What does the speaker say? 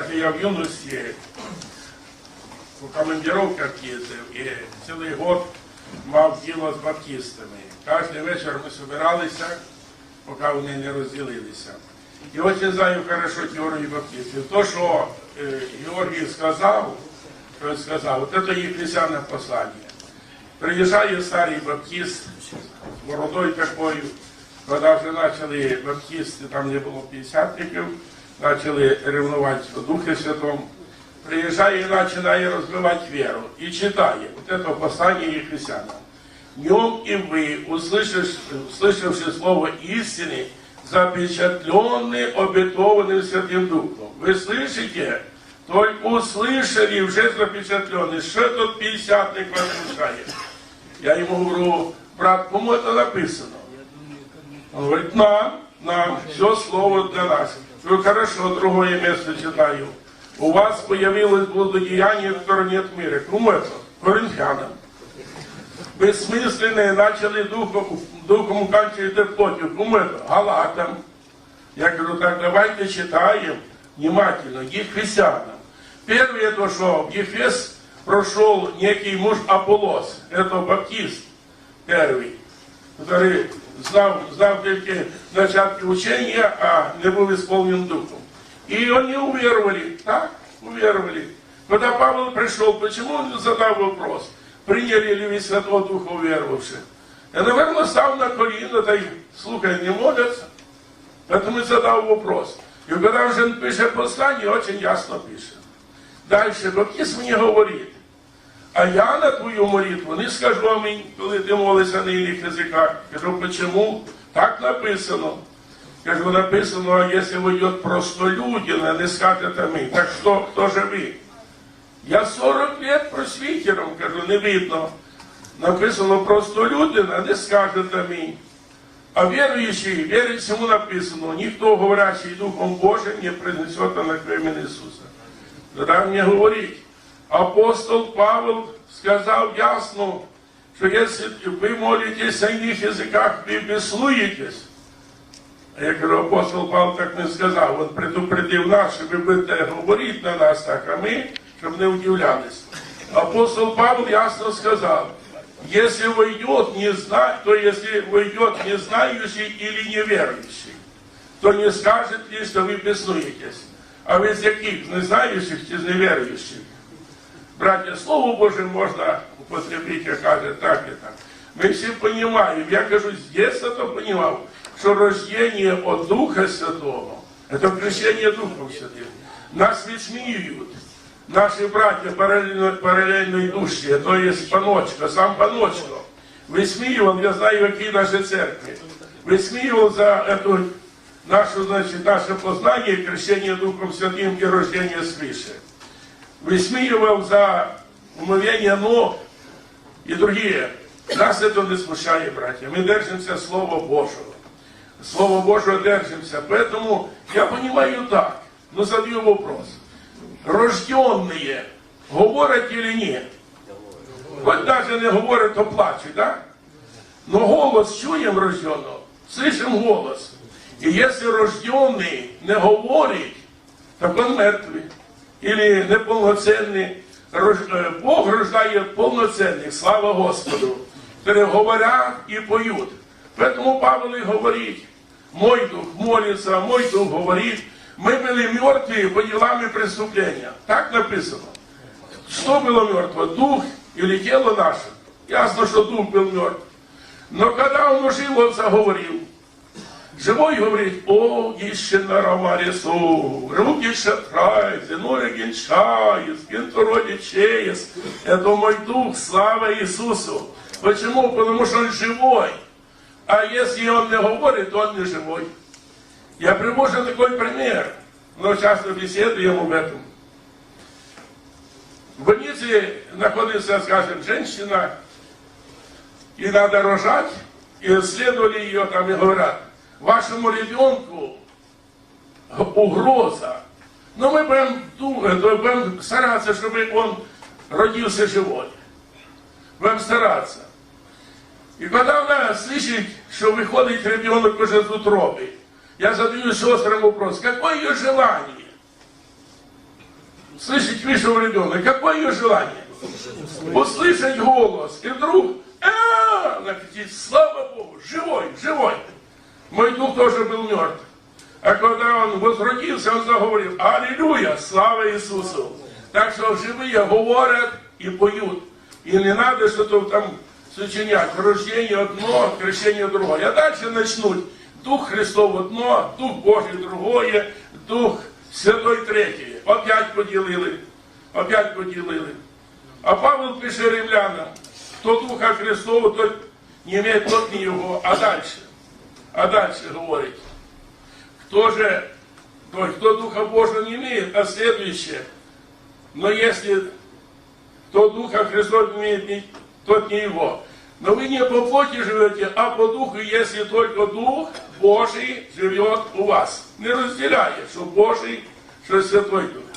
братья, я в юности у командировках їздив і цілий год мав діло з баптистами. Кожен вечір ми збиралися, поки вони не розділилися. І очень знаю хорошо теорію баптистів. То, що е, Георгій сказав, він сказав, от це їх християнне послання. Приїжджає старий баптист, з бородою такою, коли вже почали баптисти, там не було п'ятдесятників, почали ревнувати о Духі Святому, приїжджає і починає розвивати віру. І читає вот это послання Ефесянам. Днем и вы, услышавши, услышавши слово истины, запечатленные обетованным Святым Духом. Вы слышите? Только услышали, уже запечатленные. Что тут пятидесятник возмущает? Я ему говорю, брат, кому это написано? Он говорит, нам, нам, все слово для нас. Я говорю, хорошо, другое место читаю. У вас появилось благодеяние, которое нет в мире. Кому это? Коринфянам. Бессмысленные начали духом, духом уканчивать плотью. Кому это? Галатам. Я говорю, так давайте читаем внимательно, Ефесянам. Первое то, что в Ефес прошел некий муж Аполос, это баптист первый, который знал, знал только начатки учения, а не был исполнен духом. И они уверовали, так, уверовали. Когда Павел пришел, почему он задал вопрос, приняли ли вы Святого Духа уверовавших? Я, наверное, стал на колено, да и, слухай, не молятся. Поэтому и задал вопрос. И когда уже он пишет послание, очень ясно пишет. Дальше, Баптист мені говорить, а я на твою молитву не скажу амінь, коли ти молишся на інших язиках. Кажу, почему? Так написано. Кажу, написано, а якщо войдет простолюдина, не скажет амінь. Так що, хто же ви? Я 40 лет просвітером, кажу, не видно. Написано простолюдина, не скажет амінь. А верующий, верующему написано, никто, говорящий Духом Божьим, не произнесет анакремен Иисуса. Тогда мне говорить, апостол Павел сказал ясно, что если вы молитесь на иных языках, вы беснуетесь. А я говорю, апостол Павел так не сказав, він предупредив нас, що ви будете говорити на нас так, а ми, щоб не удивлялись. Апостол Павел ясно сказав, если войдет не зна... то если войдет не знающий или неверующий, то не скажет ли, что вы беснуетесь. А ви з яких не знающих чи з неверующих? Братья, Слово Божие можно употребить, как каже, так и так. Мы все понимаем, я кажу, с детства то понимал, что рождение от Духа Святого, это крещение Духом Святым. Нас высмеют. Наши братья параллельно, параллельно идущие, то есть Паночка, сам Паночка, высмеивал, я знаю, какие наши церкви, высмеивал за эту нашу, значит, наше познание, крещение Духом Святым и рождение свыше. Высмеивал за умовение ног и другие. Нас это не смущает, братья. Мы держимся Слова Божьего. Слово Божьего держимся. Поэтому я понимаю так. Но задаю вопрос. Рожденные говорят или нет? Хоть даже не говорят, то плачут, да? Но голос чуем рожденного, слышим голос. И если рожденный не говорит, так он мертвый. Или неполноценный. Рож- э, Бог рождает полноценных, слава Господу, которые говорят и поют. Поэтому Павел и говорит, мой дух молится, мой дух говорит, мы были мертвые по делам и преступлениям. Так написано. Что было мертво? Дух или тело наше? Ясно, что дух был мертв. Но когда он ожил, он заговорил. Живой говорит, о, іще на рамарису, руки шатрай, зиной генчаес, гентородичеес. Это мой дух, слава Иисусу. Почему? Потому что он живой. А если он не говорит, то он не живой. Я привожу такой пример, но часто беседуем об этом. В больнице находится, скажем, женщина, и надо рожать, и исследовали ее там и говорят, вашему ребенку угроза. Но мы будем думать, мы будем стараться, чтобы он родился живой. Будем стараться. И когда она слышит, что выходит ребенок уже из утробы, я задаю сестрам вопрос, какое ее желание? слышать вышел ребенок. Какое ее желание? Услышать голос. И вдруг, а, она кричит, слава Богу, живой, живой. Мой дух тоже был мертв. А когда он возродился, он заговорил, Аллилуйя, слава Иисусу. Так что живые говорят и поют. И не надо что-то там сочинять. Рождение одно, крещение другое. А дальше начнут. Дух Христов одно, Дух Божий другое, Дух Святой третє. Опять поділили. Опять поділили. А Павел пише римлянам, хто Духа Христового, тот не має, тот не його. А дальше. А дальше говорить. Кто же, то кто Духа Божьего не имеет, а следующее. Но если кто Духа Христова имеет, тот не его. Но вы не по плоти живете, а по Духу, если только Дух Божий живет у вас. Не разделяя, что Божий, что Святой Дух.